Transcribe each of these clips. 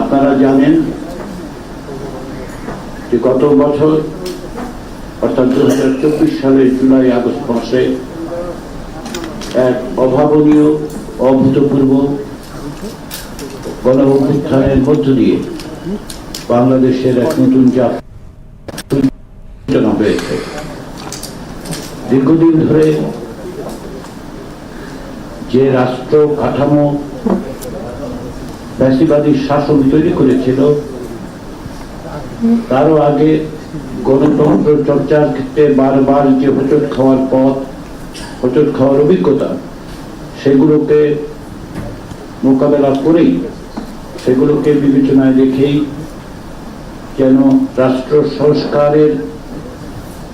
আপনারা জানেন যে গত বছর, অর্থাৎ দু হাজার চব্বিশ সালের জুলাই, আগস্ট মাসে এক অভাবনীয়, অভূতপূর্ব গণ অভ্যুত্থানের মধ্য দিয়ে বাংলাদেশের এক নতুন জাত হয়েছে। দীর্ঘদিন ধরে যে রাষ্ট্র কাঠামো ফ্যাসিবাদী শাসন তৈরি করেছিল। তারও আগে গণতন্ত্র চর্চার ক্ষেত্রে বারবার যে হোঁচট খাওয়ার পথ, হোঁচট খাওয়ার অভিজ্ঞতা, সেগুলোকে মোকাবেলা করেই, সেগুলোকে বিবেচনায় রেখেই যেন রাষ্ট্র সংস্কারের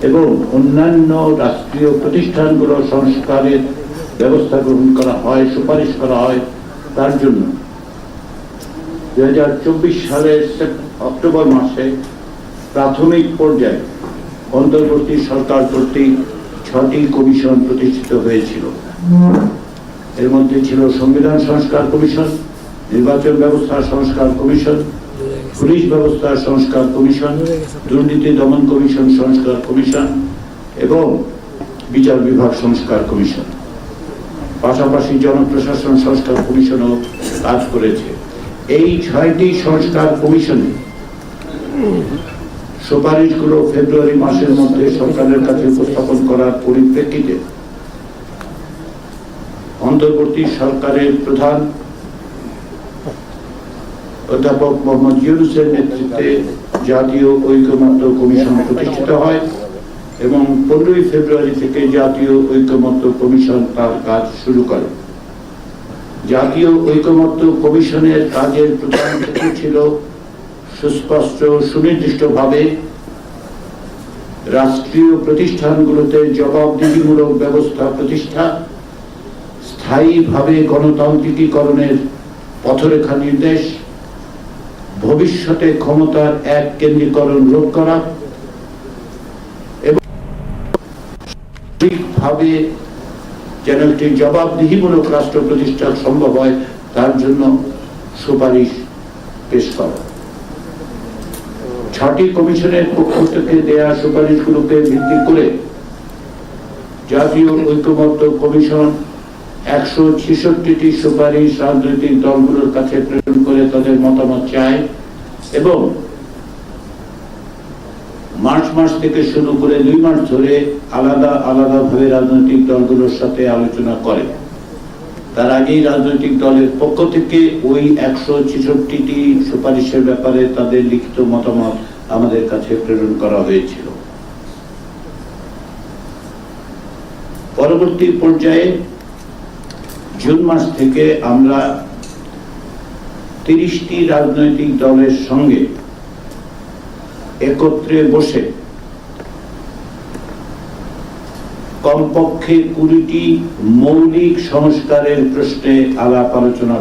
এবং অন্যান্য রাষ্ট্রীয় প্রতিষ্ঠানগুলো সংস্কারের ব্যবস্থা গ্রহণ করা হয়, সুপারিশ করা হয়, তার জন্য। দুই হাজার চব্বিশ সালের অক্টোবর মাসে প্রাথমিক পর্যায়ে অন্তর্বর্তী সরকার কর্তৃক ছটি কমিশন প্রতিষ্ঠিত হয়েছিল। এর মধ্যে ছিল সংবিধান সংস্কার কমিশন, নির্বাচন ব্যবস্থা সংস্কার কমিশন, পুলিশ ব্যবস্থা সংস্কার কমিশন, দুর্নীতি দমন কমিশন সংস্কার কমিশন এবং বিচার বিভাগ সংস্কার কমিশন। পাশাপাশি জনপ্রশাসন সংস্কার কমিশনও কাজ করেছে। এই ছয়টি সংস্কার কমিশনে সুপারিশগুলো ফেব্রুয়ারি মাসের মধ্যে সরকারের কাছে উপস্থাপন করার পরিপ্রেক্ষিতে অন্তর্বর্তী সরকারের প্রধান অধ্যাপক মোহাম্মদ ইউনুসের নেতৃত্বে জাতীয় ঐক্যমত্য কমিশন প্রতিষ্ঠিত হয় এবং পনেরোই ফেব্রুয়ারি থেকে জাতীয় ঐক্যমত্য কমিশন তার কাজ শুরু করে। জাতীয় ঐক্যমত্য কমিশনের কাজের প্রধান ক্ষেত্র ছিল সুস্পষ্ট সুনির্দিষ্টভাবে রাষ্ট্রীয় প্রতিষ্ঠানগুলোতে জবাবদিহিমূলক ব্যবস্থা প্রতিষ্ঠা, স্থায়ীভাবে গণতান্ত্রিকীকরণের পথরেখা নির্দেশ, ভবিষ্যতে ক্ষমতার এক কেন্দ্রীকরণ রোধ করা এবং যেন একটি জবাবদিহিমূলক রাষ্ট্র প্রতিষ্ঠা সম্ভব হয়, তার জন্য সুপারিশ পেশ করা। ছটি কমিশনের পক্ষ থেকে দেয়া সুপারিশগুলোকে ভিত্তি করে জাতীয় ঐক্যমত্য কমিশন একশো ছেষট্টিটি সুপারিশ রাজনৈতিক দলগুলোর কাছে প্রেরণ করে তাদের মতামত চায় এবং মার্চ মাস থেকে শুরু করে দুই মাস ধরে আলাদা আলাদা ভাবে রাজনৈতিক দলগুলোর সাথে আলোচনা করে। তার আগেই রাজনৈতিক দলের পক্ষ থেকে ওই একশো ছেষট্টিটি সুপারিশের ব্যাপারে তাদের লিখিত মতামত আমাদের কাছে প্রেরণ করা হয়েছিল। পরবর্তী পর্যায়ে জুন মাস থেকে আমরা তিরিশটি রাজনৈতিক দলের সঙ্গে একত্রে বসে কমপক্ষে কুড়িটি মৌলিক সংস্কারের প্রশ্নে আলাপ আলোচনা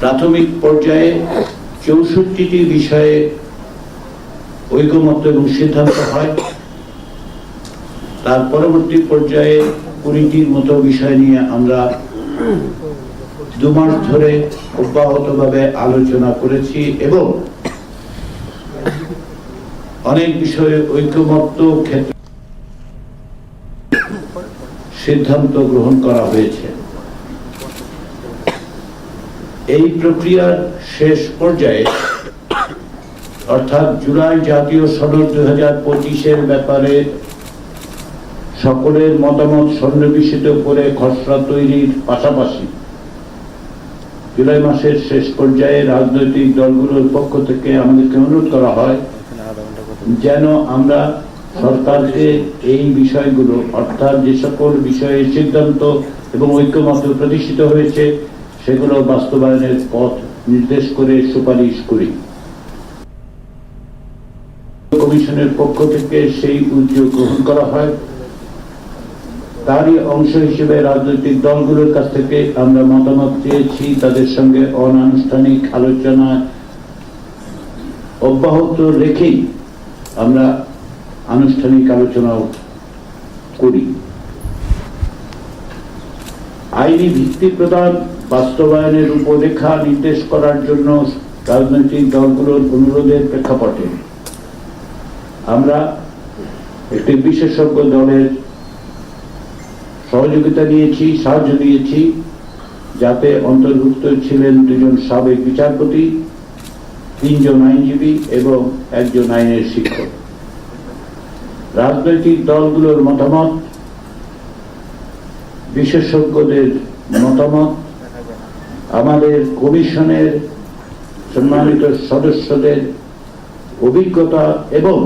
প্রাথমিক পর্যায়ে চৌষট্টিটি বিষয়ে ঐকমত্য এবং সিদ্ধান্ত হয়। তার পরবর্তী পর্যায়ে কুড়িটির মতো বিষয় নিয়ে আমরা দু মাস ধরে অব্যাহতভাবে আলোচনা করেছি এবং অনেক বিষয়ে ঐক্যমত্য ক্ষেত্রে সিদ্ধান্ত গ্রহণ করা হয়েছে। এই প্রক্রিয়ার শেষ পর্যায়ে, অর্থাৎ জুলাই জাতীয় সনদ দুই হাজার পঁচিশের ব্যাপারে সকলের মতামত সন্নিবেশিত করে খসড়া তৈরির পাশাপাশি জুলাই মাসের শেষ পর্যায়ে রাজনৈতিক দলগুলোর পক্ষ থেকে আমাদেরকে অনুরোধ করা হয় যেন আমরা সরকারকে এই বিষয়গুলো, অর্থাৎ যে সকল বিষয়ে সিদ্ধান্ত এবং ঐক্যমত্য প্রতিষ্ঠিত হয়েছে, সেগুলো বাস্তবায়নের পথ নির্দেশ করে সুপারিশ করি। কমিশনের পক্ষ থেকে সেই উদ্যোগ গ্রহণ করা হয়। তারই অংশ হিসেবে রাজনৈতিক দলগুলোর কাছ থেকে আমরা মতামত চেয়েছি, তাদের সঙ্গে অনানুষ্ঠানিক আলোচনা অব্যাহত রেখেই আমরা আনুষ্ঠানিক আলোচনাও করি। আইনি ভিত্তি প্রদান, বাস্তবায়নের রূপরেখা নির্দেশ করার জন্য রাজনৈতিক দলগুলোর অনুরোধের প্রেক্ষাপটে আমরা একটি বিশেষজ্ঞ দলের সহযোগিতা নিয়েছি, সাহায্য দিয়েছি, যাতে অন্তর্ভুক্ত ছিলেন দুজন সাবেক বিচারপতি, তিনজন আইনজীবী এবং একজন আইনের শিক্ষক। রাজনৈতিক দলগুলোর মতামত, বিশেষজ্ঞদের মতামত, আমাদের কমিশনের সম্মানিত সদস্যদের অভিজ্ঞতা এবং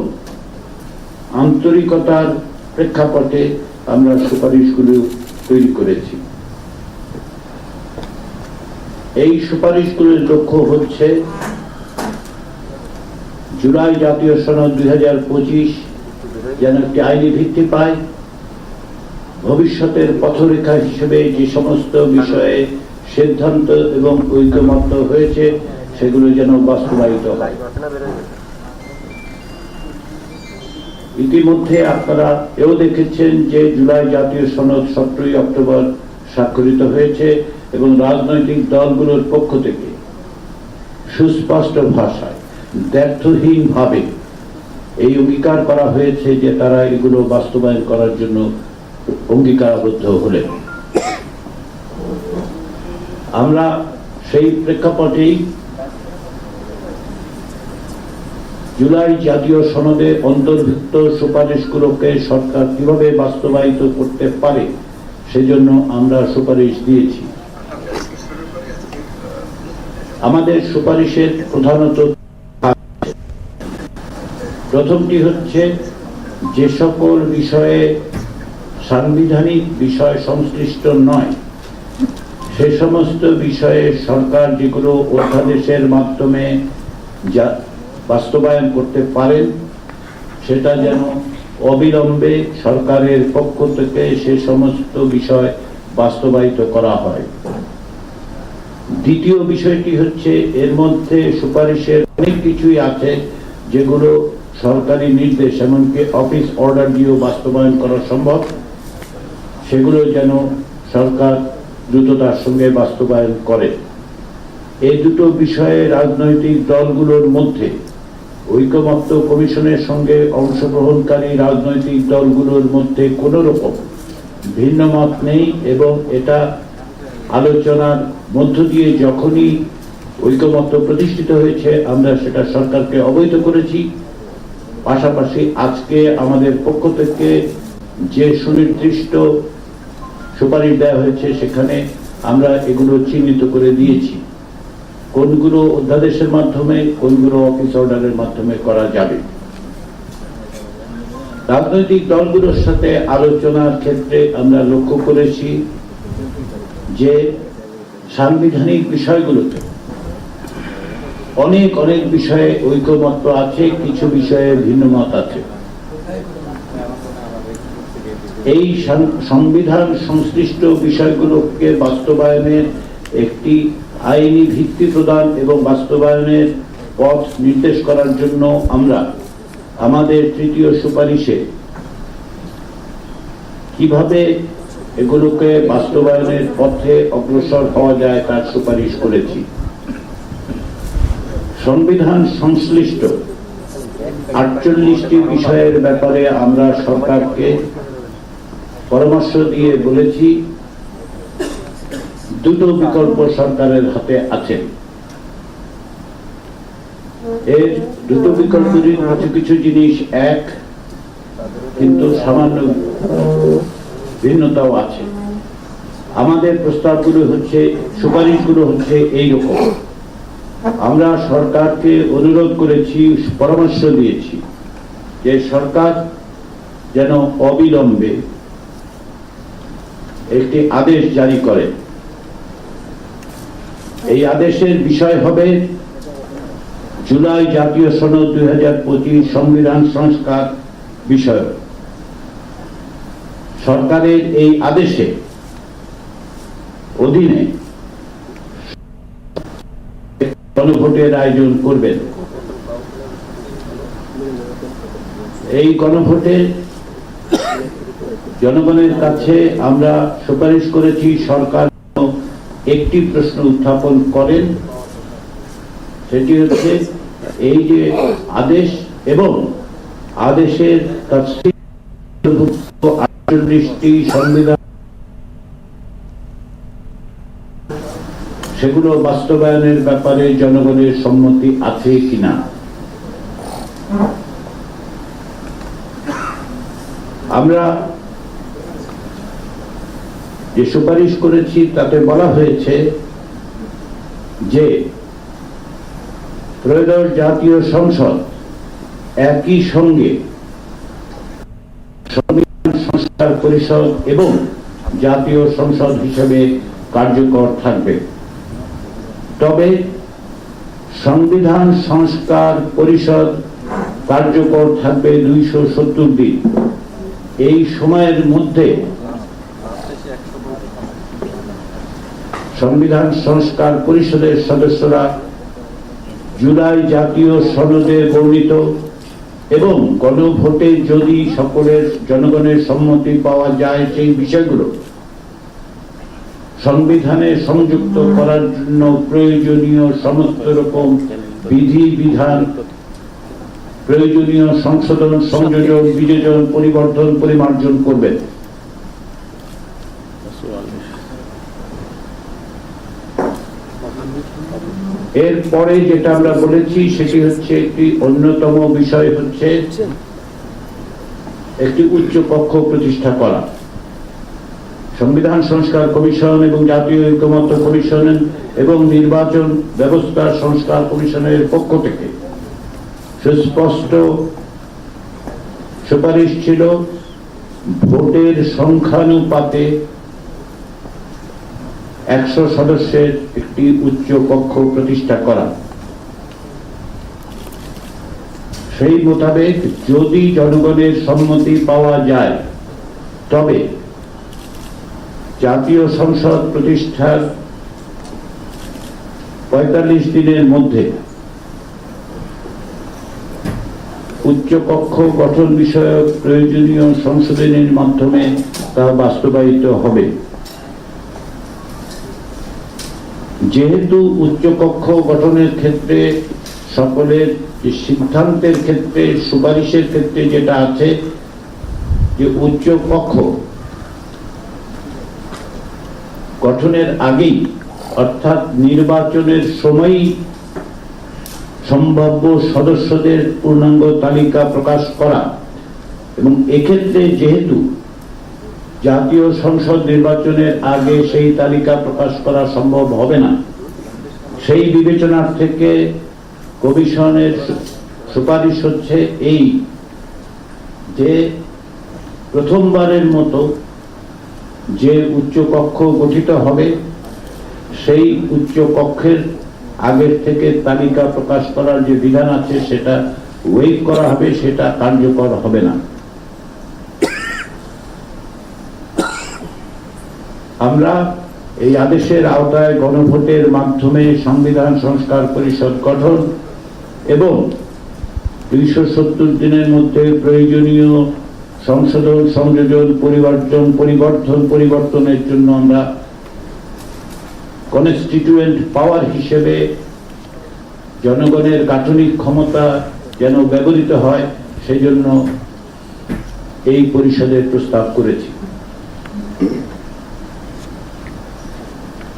আন্তরিকতার প্রেক্ষাপটে আমরা সুপারিশগুলো তৈরি করেছি। এই সুপারিশগুলোর লক্ষ্য হচ্ছে জুলাই জাতীয় সনদ দুই হাজার পঁচিশ যেন একটি আইনি ভিত্তি পায়। ভবিষ্যতের পথরেখা হিসেবে যে সমস্ত বিষয়ে সিদ্ধান্ত এবং ঐক্যমত্য হয়েছে, সেগুলো যেন বাস্তবায়িত হয়। ইতিমধ্যে আপনারা এও দেখেছেন যে জুলাই জাতীয় সনদ সতেরোই অক্টোবর স্বাক্ষরিত হয়েছে এবং রাজনৈতিক দলগুলোর পক্ষ থেকে সুস্পষ্ট ভাষায় ব্যর্থহীন ভাবে এই অঙ্গীকার করা হয়েছে যে তারা এগুলো বাস্তবায়ন করার জন্য অঙ্গীকারাবদ্ধ হলেন। আমরা সেই প্রেক্ষাপটেই জুলাই জাতীয় সনদে অন্তর্ভুক্ত সুপারিশগুলোকে সরকার কীভাবে বাস্তবায়িত করতে পারে, সেজন্য আমরা সুপারিশ দিয়েছি। আমাদের সুপারিশের প্রধানত প্রথমটি হচ্ছে যে সকল বিষয়ে সাংবিধানিক বিষয় সংশ্লিষ্ট নয়, সে সমস্ত বিষয়ে সরকার যেগুলো অধ্যাদেশের মাধ্যমে যা বাস্তবায়ন করতে পারেন, সেটা যেন অবিলম্বে সরকারের পক্ষ থেকে সে সমস্ত বিষয় বাস্তবায়িত করা হয়। দ্বিতীয় বিষয়টি হচ্ছে এর মধ্যে সুপারিশের অনেক কিছুই আছে যেগুলো সরকারি নির্দেশ এমনকি অফিস অর্ডার দিয়েও বাস্তবায়ন করা সম্ভব, সেগুলো যেন সরকার দ্রুততার সঙ্গে বাস্তবায়ন করে। এই দুটো বিষয়ে রাজনৈতিক দলগুলোর মধ্যে ঐকমত্য কমিশনের সঙ্গে অংশগ্রহণকারী রাজনৈতিক দলগুলোর মধ্যে কোন রকম ভিন্ন মত নেই এবং এটা আলোচনার মধ্য দিয়ে যখনই ঐকমত্য প্রতিষ্ঠিত হয়েছে, আমরা সেটা সরকারকে অবহিত করেছি। পাশাপাশি আজকে আমাদের পক্ষ থেকে যে সুনির্দিষ্ট সুপারিশ দেওয়া হয়েছে, সেখানে আমরা এগুলো চিহ্নিত করে দিয়েছি। কোনগুলো অধ্যাদেশের মাধ্যমে, কোনগুলো অফিস অর্ডারের মাধ্যমে করা যাবে। রাজনৈতিক দলগুলোর সাথে আলোচনার ক্ষেত্রে আমরা লক্ষ্য করেছি যে সাংবিধানিক বিষয়গুলোতে অনেক অনেক বিষয়ে ঐক্যমত্য আছে, কিছু বিষয়ে ভিন্ন মত আছে। এই সংবিধান সংশ্লিষ্ট বিষয়গুলোকে বাস্তবায়নের একটি আইনি ভিত্তি প্রদান এবং বাস্তবায়নের পথ নির্দেশ করার জন্য আমরা আমাদের তৃতীয় সুপারিশে কীভাবে এগুলোকে বাস্তবায়নের পথে অগ্রসর হওয়া যায় তার সুপারিশ করেছি। সংবিধান সংশ্লিষ্ট। আটচল্লিশটি বিষয়ের ব্যাপারে আমরা সরকারকে পরামর্শ দিয়ে বলেছি, দুটো বিকল্প সরকারের হাতে আছে। এর দুটো বিকল্প কিছু কিছু জিনিস এক, কিন্তু সামান্য ভিন্নতাও আছে। আমাদের প্রস্তাবগুলো হচ্ছে, সুপারিশগুলো হচ্ছে এই রকম আমরা সরকারকে অনুরোধ করেছি, পরামর্শ দিয়েছি যে সরকার যেন অবিলম্বে একটি আদেশ জারি করে। এই আদেশের বিষয় হবে জুলাই জাতীয় সনদ দুই হাজার পঁচিশ সংবিধান সংস্কার বিষয় সরকারের এই আদেশে অধীনে গণভোটের আয়োজন করবেন এই গণভোটে জনগণের কাছে আমরা সুপারিশ করেছি সরকার একটি প্রশ্ন উত্থাপন করেন সেটি হচ্ছে এই যে আদেশ এবং আদেশের সংবিধান সেগুলো বাস্তবায়নের ব্যাপারে জনগণের সম্মতি আছে কিনা? আমরা যে সুপারিশ করেছি, তাতে বলা হয়েছে যে ত্রয়োদশ জাতীয় সংসদ একই সঙ্গে সংবিধান সংস্কার পরিষদ এবং জাতীয় সংসদ হিসেবে কার্যকর থাকবে। তবে সংবিধান সংস্কার পরিষদ কার্যকর থাকবে দুইশো সত্তর দিন। এই সময়ের মধ্যে সংবিধান সংস্কার পরিষদের সদস্যরা জুলাই জাতীয় সনদে বর্ণিত এবং গণভোটে যদি সকলের জনগণের সম্মতি পাওয়া যায় সেই বিষয়গুলো সংবিধানে সংযুক্ত করার জন্য প্রয়োজনীয় সমস্ত রকম বিধি, বিধান, প্রয়োজনীয় সংশোধন, সংযোজন, বিযোজন পরিবর্তন পরিমার্জন করবেন। এরপরে যেটা আমরা বলেছি, সেটি হচ্ছে একটি অন্যতম বিষয় হচ্ছে একটি উচ্চ কক্ষ প্রতিষ্ঠা করা। সংবিধান সংস্কার কমিশন এবং জাতীয় ঐক্যমত্য কমিশন এবং নির্বাচন ব্যবস্থা সংস্কার কমিশনের পক্ষ থেকে সুস্পষ্ট সুপারিশ ছিল ভোটের সংখ্যানুপাতে একশো সদস্যের একটি উচ্চ কক্ষ প্রতিষ্ঠা করা। সেই মোতাবেক যদি জনগণের সম্মতি পাওয়া যায়, তবে জাতীয় সংসদ প্রতিষ্ঠার পঁয়তাল্লিশ দিনের মধ্যে উচ্চকক্ষ গঠন বিষয়ক প্রয়োজনীয় সংশোধনের মাধ্যমে তা বাস্তবায়িত হবে। যেহেতু উচ্চকক্ষ গঠনের ক্ষেত্রে সকলের সিদ্ধান্তের ক্ষেত্রে, সুপারিশের ক্ষেত্রে যেটা আছে, যে উচ্চকক্ষ গঠনের আগেই, অর্থাৎ নির্বাচনের সময়ই সম্ভাব্য সদস্যদের পূর্ণাঙ্গ তালিকা প্রকাশ করা। এবং এক্ষেত্রে যেহেতু জাতীয় সংসদ নির্বাচনের আগে সেই তালিকা প্রকাশ করা সম্ভব হবে না, সেই বিবেচনার থেকে কমিশনের সুপারিশ হচ্ছে এই যে প্রথমবারের মতো যে উচ্চ কক্ষ গঠিত হবে, সেই উচ্চ কক্ষের আগের থেকে তালিকা প্রকাশ করার যে বিধান আছে, সেটা ওয়েট করা হবে, সেটা কার্যকর হবে না। আমরা এই আদেশের আওতায় গণভোটের মাধ্যমে সংবিধান সংস্কার পরিষদ গঠন এবং দুইশো সত্তর দিনের মধ্যে প্রয়োজনীয় সংশোধন, সংযোজন, পরিবর্তন পরিবর্তন পরিবর্তনের জন্য আমরা কনস্টিটিউয়েন্ট পাওয়ার হিসেবে জনগণের গাঠনিক ক্ষমতা যেন ব্যবহৃত হয় সেই জন্য এই পরিষদের প্রস্তাব করেছি।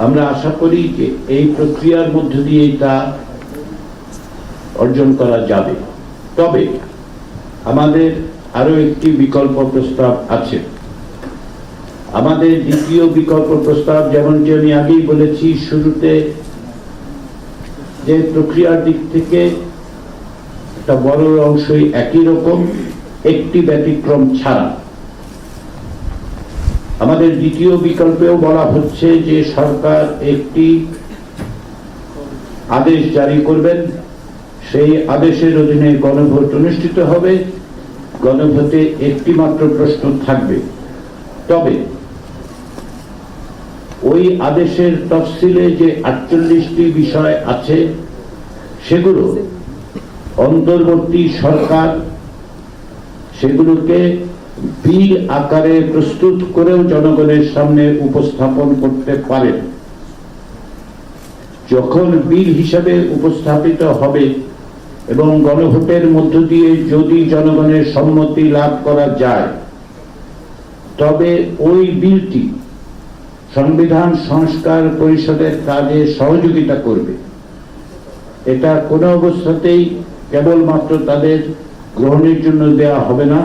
আমরা আশা করি যে এই প্রক্রিয়ার মধ্য দিয়ে তা অর্জন করা যাবে। তবে আমাদের আরও একটি বিকল্প প্রস্তাব আছে। আমাদের দ্বিতীয় বিকল্প প্রস্তাব, যেমনটি আমি আগেই বলেছি, শুরুতে যে প্রক্রিয়ার দিক থেকে একটা বড় অংশই একই রকম, একটি ব্যতিক্রম ছাড়া। আমাদের দ্বিতীয় বিকল্পেও বলা হচ্ছে যে সরকার একটি আদেশ জারি করবেন। সেই আদেশের অধীনে গণভোট অনুষ্ঠিত হবে। গণভোটে একটি মাত্র প্রশ্ন থাকবে। তবে ওই আদেশের তফসিলে যে আটচল্লিশটি বিষয় আছে, সেগুলো অন্তর্বর্তী সরকার সেগুলোকে বিল আকারে প্রস্তুত করেও জনগণের সামনে উপস্থাপন করতে পারেন। যখন বিল হিসাবে উপস্থাপিত হবে এবং গণভোটের মধ্য দিয়ে যদি জনগণের সম্মতি লাভ করা যায়, তবে ওই বিলটি সংবিধান সংস্কার পরিষদের কাজে সহযোগিতা করবে। এটা কোনো অবস্থাতেই কেবলমাত্র তাদের গ্রহণের জন্য দেয়া হবে না।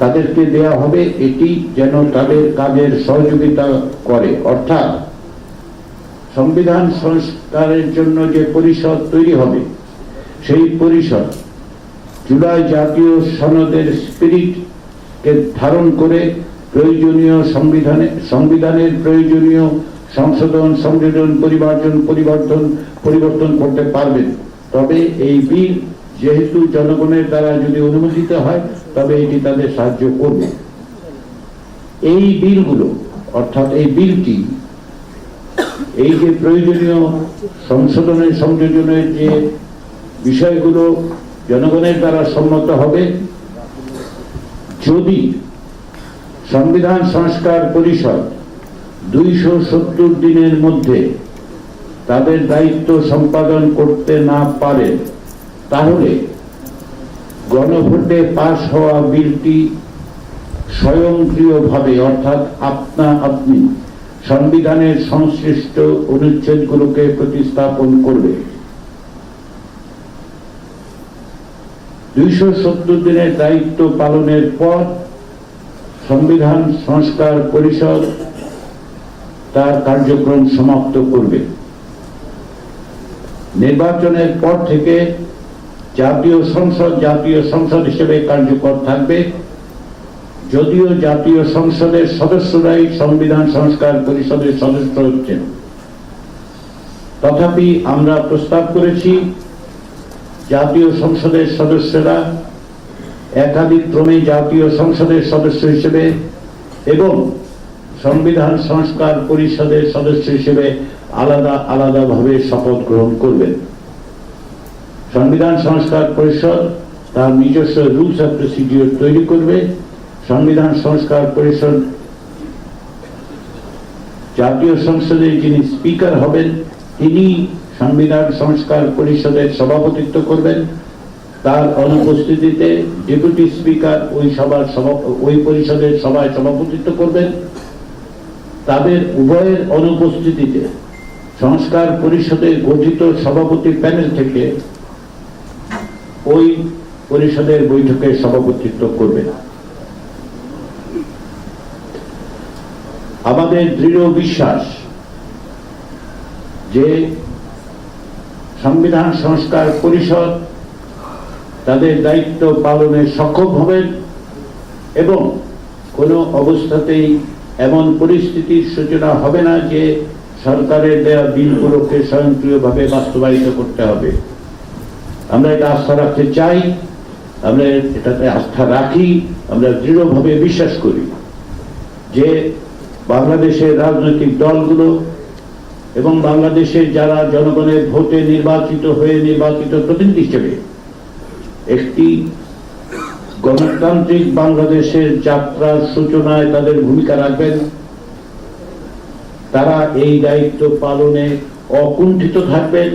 তাদেরকে দেয়া হবে এটি যেন তাদের কাজের সহযোগিতা করে। অর্থাৎ সংবিধান সংস্কারের জন্য যে পরিষদ তৈরি হবে সেই পরিষদ জুলাই জাতীয় সনদের স্পিরিটকে ধারণ করে প্রয়োজনীয় সংবিধানে, সংবিধানের প্রয়োজনীয় সংশোধন, সংযোজন পরিমার্জন পরিবর্তন পরিবর্তন করতে পারবেন। তবে এই বিল যেহেতু জনগণের দ্বারা যদি অনুমোদিত হয়, তবে এটি তাদের সাহায্য করবে। এই বিলগুলো, অর্থাৎ এই বিলটি, এই যে প্রয়োজনীয় সংশোধনের, সংযোজনের যে বিষয়গুলো জনগণের দ্বারা সম্মত হবে। যদি সংবিধান সংস্কার পরিষদ দুইশো সত্তর দিনের মধ্যে তাদের দায়িত্ব সম্পাদন করতে না পারে, তাহলে গণভোটে পাশ হওয়া বিলটি স্বয়ংক্রিয়ভাবে, অর্থাৎ আপনা আপনি সংবিধানের সংশ্লিষ্ট অনুচ্ছেদগুলোকে প্রতিস্থাপন করবে। দুইশো সত্তর দিনের দায়িত্ব পালনের পর সংবিধান সংস্কার পরিষদ তার কার্যক্রম সমাপ্ত করবে। নির্বাচনের পর থেকে জাতীয় সংসদ জাতীয় সংসদ হিসেবে কার্যকর থাকবে। যদিও জাতীয় সংসদের সদস্যরাই সংবিধান সংস্কার পরিষদের সদস্য হচ্ছেন। তথাপি আমরা প্রস্তাব করেছি জাতীয় সংসদের সদস্যরা একাধিক ক্রমে জাতীয় সংসদের সদস্য হিসেবে এবং সংবিধান সংস্কার পরিষদের সদস্য হিসেবে আলাদা আলাদাভাবে শপথ গ্রহণ করবেন। সংবিধান সংস্কার পরিষদ তার নিজস্ব রুলস অফ প্রসিডিওর তৈরি করবে। সংবিধান সংস্কার পরিষদ জাতীয় সংসদে যিনি স্পিকার হবেন, তিনি সংবিধান সংস্কার পরিষদের সভাপতিত্ব করবেন। তার অনুপস্থিতিতে ডেপুটি স্পিকার ওই সভার সভা- ওই পরিষদের সভায় সভাপতিত্ব করবেন। তাদের উভয়ের অনুপস্থিতিতে সংস্কার পরিষদের গঠিত সভাপতি প্যানেল থেকে ওই পরিষদের বৈঠকে সভাপতিত্ব করবেন। আমাদের দৃঢ় বিশ্বাস যে সংবিধান সংস্কার পরিষদ তাদের দায়িত্ব পালনে সক্ষম হবেন এবং কোনো অবস্থাতেই এমন পরিস্থিতির সূচনা হবে না যে সরকারের দেয়া বিলগুলোকে স্বয়ংক্রিয়ভাবে বাস্তবায়িত করতে হবে। আমরা এটা আস্থা রাখতে চাই, আমরা এটাতে আস্থা রাখি, আমরা দৃঢ়ভাবে বিশ্বাস করি যে বাংলাদেশের রাজনৈতিক দলগুলো এবং বাংলাদেশের যারা জনগণের ভোটে নির্বাচিত হয়ে নির্বাচিত প্রতিনিধি হিসেবে একটি গণতান্ত্রিক বাংলাদেশের যাত্রার সূচনায় তাদের ভূমিকা রাখবেন। তারা এই দায়িত্ব পালনে অকুণ্ঠিত থাকবেন,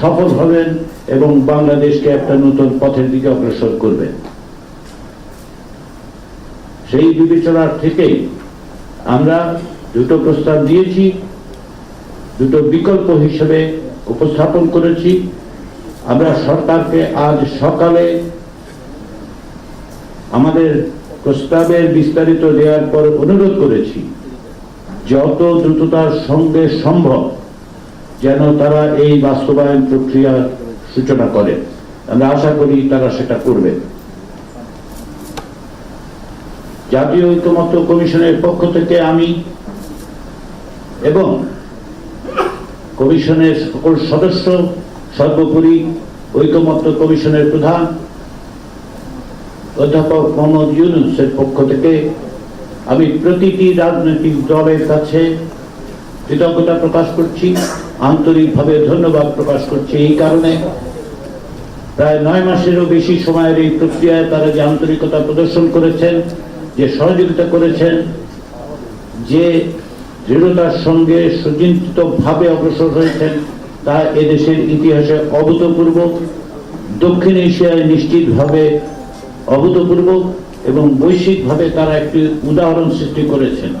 সফল হবেন এবং বাংলাদেশকে একটা নতুন পথের দিকে অগ্রসর করবেন। সেই বিবেচনার থেকেই আমরা দুটো প্রস্তাব দিয়েছি। দুটো বিকল্প হিসেবে উপস্থাপন করেছি। আমরা সরকারকে আজ সকালে আমাদের প্রস্তাবের বিস্তারিত দেওয়ার পর অনুরোধ করেছি, যত দ্রুততার সঙ্গে সম্ভব যেন তারা এই বাস্তবায়ন প্রক্রিয়ার সূচনা করে। আমরা আশা করি তারা সেটা করবে। জাতীয় ঐক্যমত্য কমিশনের পক্ষ থেকে আমি এবং কমিশনের সকল সদস্য, সর্বোপরি ঐকমত্য কমিশনের প্রধান অধ্যাপক মোহাম্মদ ইউনুসের পক্ষ থেকে আমি প্রতিটি রাজনৈতিক দলের কাছে কৃতজ্ঞতা প্রকাশ করছি, আন্তরিকভাবে ধন্যবাদ প্রকাশ করছি। এই কারণে প্রায় নয় মাসেরও বেশি সময়ের এই প্রক্রিয়ায় তারা যে আন্তরিকতা প্রদর্শন করেছেন, যে সহযোগিতা করেছেন, যে দৃঢ়তার সঙ্গে সুচিন্তিত ভাবে অগ্রসর হয়েছেন তা এদেশের ইতিহাসে অভূতপূর্ব। দক্ষিণ এশিয়ায় নিশ্চিতভাবে অভূতপূর্ব এবং বৈশ্বিকভাবে তারা একটি উদাহরণ সৃষ্টি করেছেন।